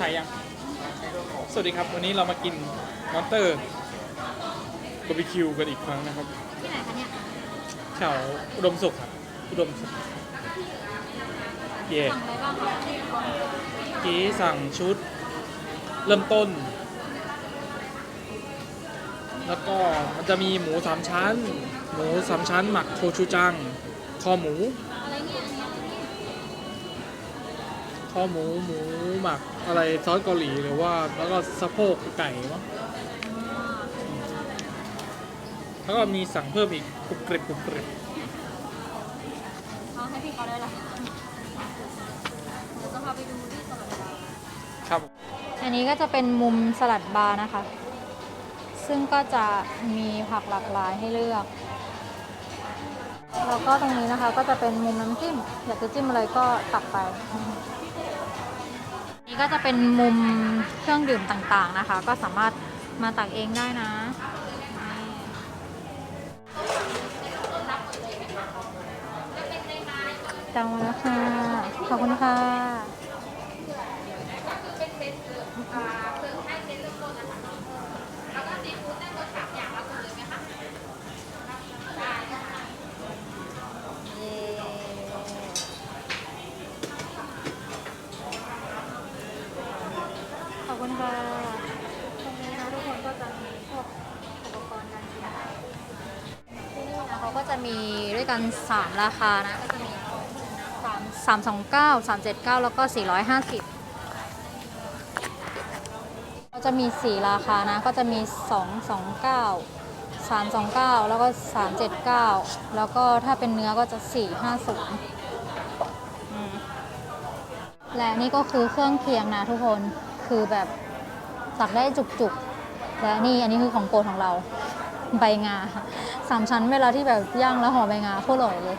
ถ่ายยัง สวัสดีครับ วันนี้เรามากินมอนเตอร์บาร์บีคิวกันอีกครั้งนะครับ ที่ไหนคะเนี่ยแถวอุดมสุขครับอุดมสุขเย่สั่งอะไรบ้างคะกี้สั่งชุด เริ่มต้น แล้วก็มันจะมีหมูสามชั้น หมูสามชั้นหมักโคชูจัง คอหมู อหมูหมูหมักอะไรซอสเกาหลีหรือว่าแล้วก็สะโพกไก่มั้งอ๋อแล้วก็มีสั่งเพิ่มอีกกรุบกริบกรุบกริบเอาให้พี่เขาได้ละเดี๋ยวจะพาไปดูที่สลัดบาร์ครับ อันนี้ก็จะเป็นมุมสลัดบาร์นะคะ ซึ่งก็จะมีผักหลากหลายให้เลือก แล้วก็ตรงนี้นะคะก็จะเป็นมุมน้ำจิ้ม อยากจะจิ้มอะไรก็ตักไป นี่ก็จะเป็นมุมเครื่องดื่มต่างๆนะคะ ก็สามารถมาตักเองได้นะจำมาแล้วค่ะ ขอบคุณค่ะ อบคุณค่ะตรงนี้นะทุกคนก็จะมีพวกอุปกรณ์การกินที่นี่นะเขาก็จะมีด้วยกัน 3 ราคานะ ก็จะมี3 329 379 แล้วก็ 450 ก็จะมี 4 ราคานะ ก็จะมี 229 329 แล้วก็ 379 แล้วก็ถ้าเป็นเนื้อก็จะ 450 และนี่ก็คือเครื่องเคียงนะทุกคน คือแบบตักได้จุกๆ และนี่อันนี้คือของโปรดของเรา ใบงาสามชั้นเวลาที่แบบย่างแล้วห่อใบงาโคตรอร่อยเลย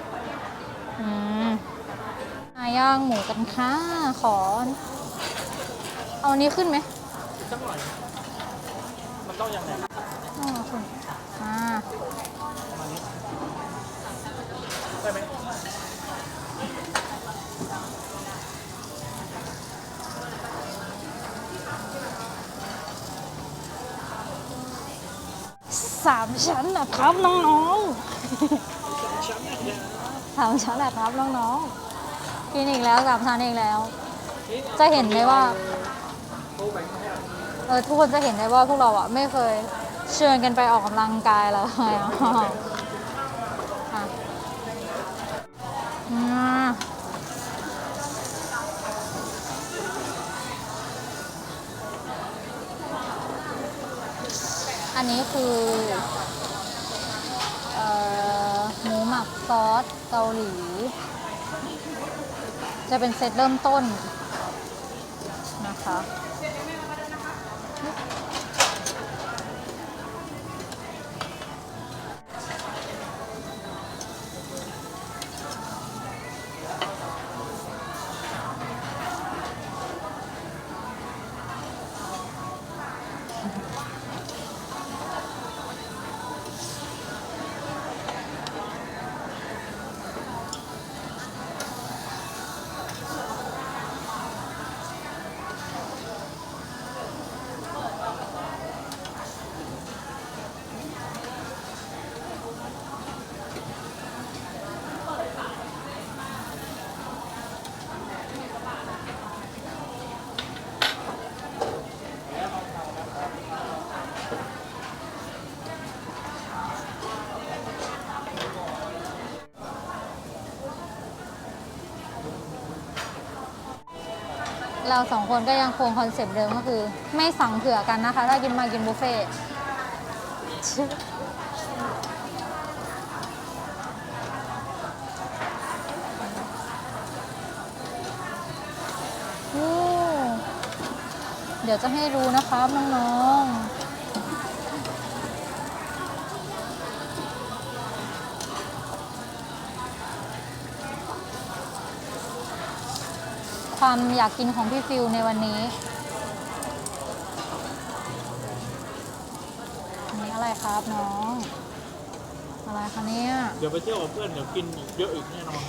อืมอะย่างหมูกันค่ะขอ เอาอันนี้ขึ้นไหมจังหน่อยมันต้องยังไงอ๋อคุณอ่ามานี้ได้ไหม สามชั้นนะครับน้องๆสามชั้นแหละครับน้องๆกินอีกแล้วสามชั้นอีกแล้ว จะเห็นไหมว่าเออทุกคนจะเห็นได้ว่าพวกเราอะไม่เคยเชิญกันไปออกกำลังกายเลยอะ อันนี้คือออหมูหมักซอสเกาหลี จะเป็นเซตเริ่มต้นนะคะ เราสองคนก็ยังคงคอนเซปต์เดิมก็คือ ไม่สั่งเผื่อกันนะคะ ถ้ากินมากินบุฟเฟ่ต์เดี๋ยวจะให้รู้นะคะน้องๆ ความอยากกินของพี่ฟิวในวันนี้อันนี้อะไรครับน้อง อะไรคะเนี่ยเดี๋ยวไปเที่ยวกับเพื่อนเดี๋ยวกินเยอะอีกแน่นอน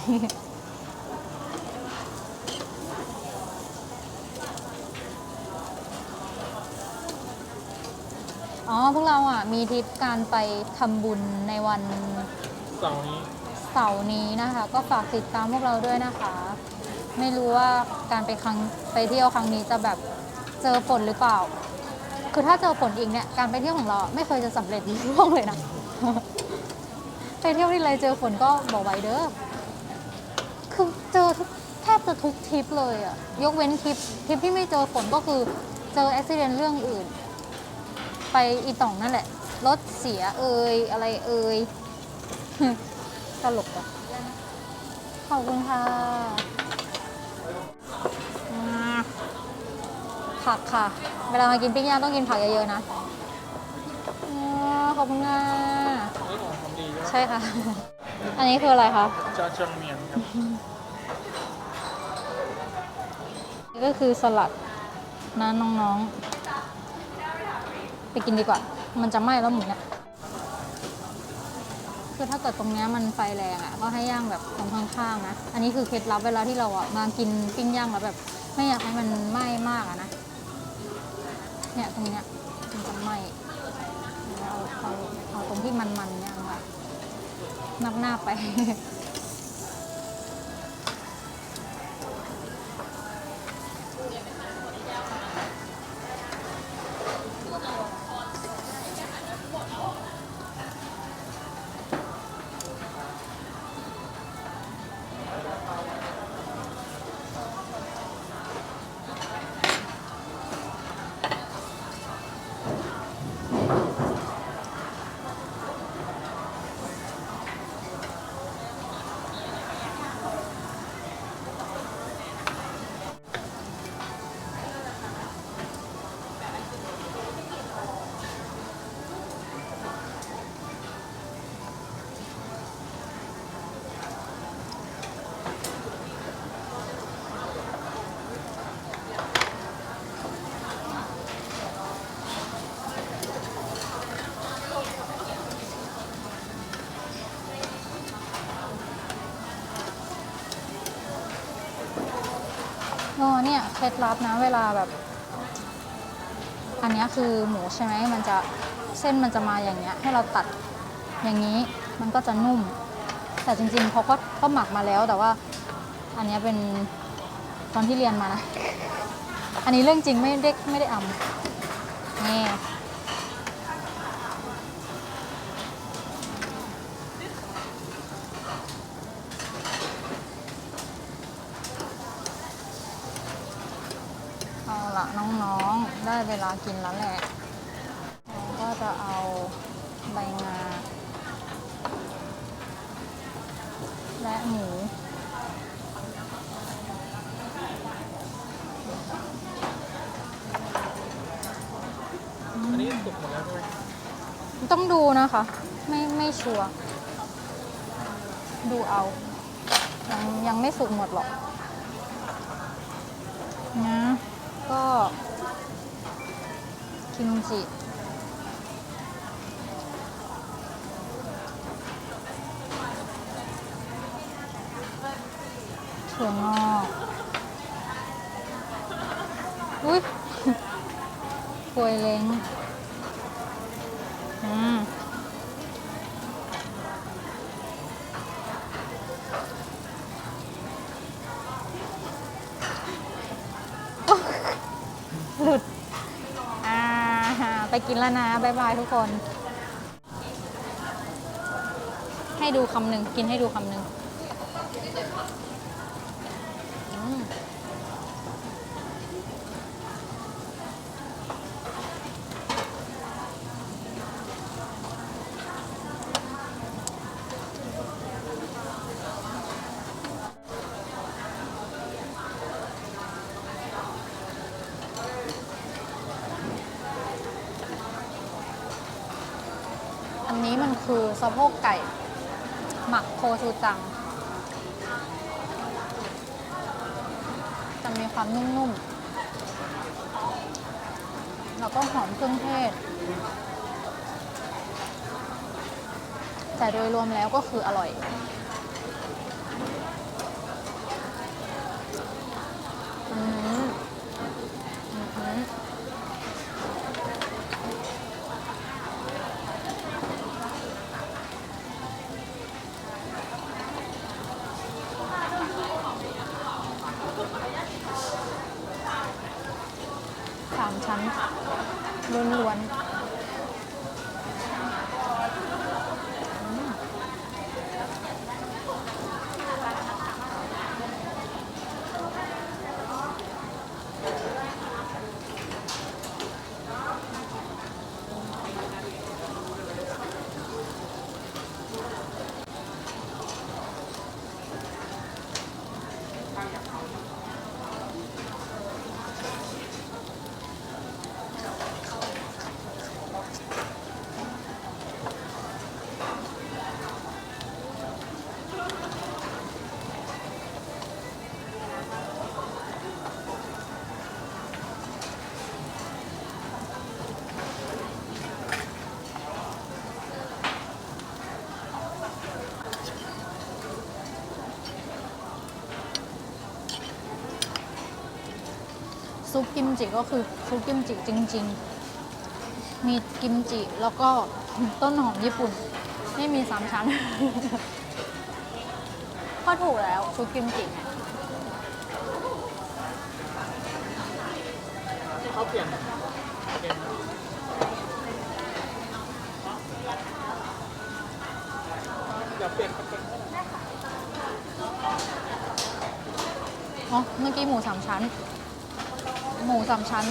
อ๋อพวกเราอะมีทริปการไปทำบุญในวันเสาร์นี้เสาร์นี้นะคะ ก็ฝากติดตามพวกเราด้วยนะคะ ไม่รู้ว่าการไปครั้งไปเที่ยวครั้งนี้จะแบบเจอฝนหรือเปล่า คือถ้าเจอฝนอีกเนี่ยการไปเที่ยวของเราไม่เคยจะสำเร็จร่วงเลยนะ ไปเที่ยวที่ไรเจอฝนก็บอกไว้เด้อ คือเจอทุกแทบจะทุกทริปเลยอะยกเว้นทริปทริปที่ไม่เจอฝนก็คือเจออุบิเหตุเรื่องอื่น ไปอีต่องนั่นแหละ รถเสียเอ่ยอะไรเอ่ยตลกอะขอบคุณค่ะ ผักค่ะ เวลามากินปิ้งย่างต้องกินผักเยอะๆนะอ่าขอบคุณค่ะนี่ของทำดีใช่ไหมใช่ค่ะ อันนี้คืออะไรคะจาจังเมียนครับนี่ก็คือสลัดนะน้องๆ ไปกินดีกว่า มันจะไหม้แล้วหมูเนี่ยคือถ้าเกิดตรงเนี้ยมันไฟแรงอะก็ให้ย่างแบบตรงข้างๆนะ อันนี้คือเคล็ดลับเวลาที่เราอะมากินปิ้งย่างแล้วแบบ ไม่อยากให้มันไหม้มากอะนะ เนี่ยตรงเนี้ยมันจะไหม้เอาเอาเอาตรงที่มันๆเนี่ยค่ะนับหน้าไป อ๋ เนี่ยเคล็ดลับนะเวลาแบบ อันนี้คือหมูใช่ไหมมันจะเส้นมันจะมาอย่างเงี้ย ให้เราตัดอย่างนี้มันก็จะนุ่ม แต่จริงๆเขาก็ก็หมักมาแล้วแต่ว่า อันนี้เป็นตอนที่เรียนมานะ อันนี้เรื่องจริงไม่ได้ไม่ได้อำนี่ ละน้องๆ ได้เวลากินแล้วแหละเราก็จะเอาใบงา และหมูอันนี้สุกหมดแล้วใช่ไหมต้องดูนะคะ ไม่ไม่ชัวร์ดูเอายังยังไม่สุกหมดหรอกนะ ก็ คิมจิ ถั่วงอกอุ้ยปวยเล้ง กินแล้วนะบ๊ายบายทุกคน ให้ดูคำหนึ่งกินให้ดูคำหนึ่ง สะโพกไก่ หมักโคชูจัง จะมีความนุ่มๆ แล้วก็หอมเครื่องเทศ แต่โดยรวมแล้วก็คืออร่อยามชั้นล้วนๆ ซุปกิมจิก็คือซุปกิมจิจริง ๆ มีกิมจิแล้วก็ต้นหอมญี่ปุ่น ไม่มีสามชั้น ก็ถูกแล้วซุปกิมจิไงเขาเปลี่ยนเปลี่ยนเดี๋ยวเปลี่ยนเป็นอ๋อเมื่อกี้หมูสามชั้น หมูสามชั้น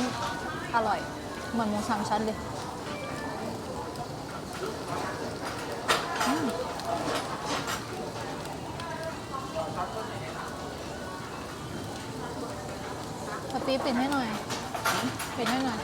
อร่อย เหมือนหมูสามชั้นเลยสปีปิดให้หน่อย ปิดให้หน่อย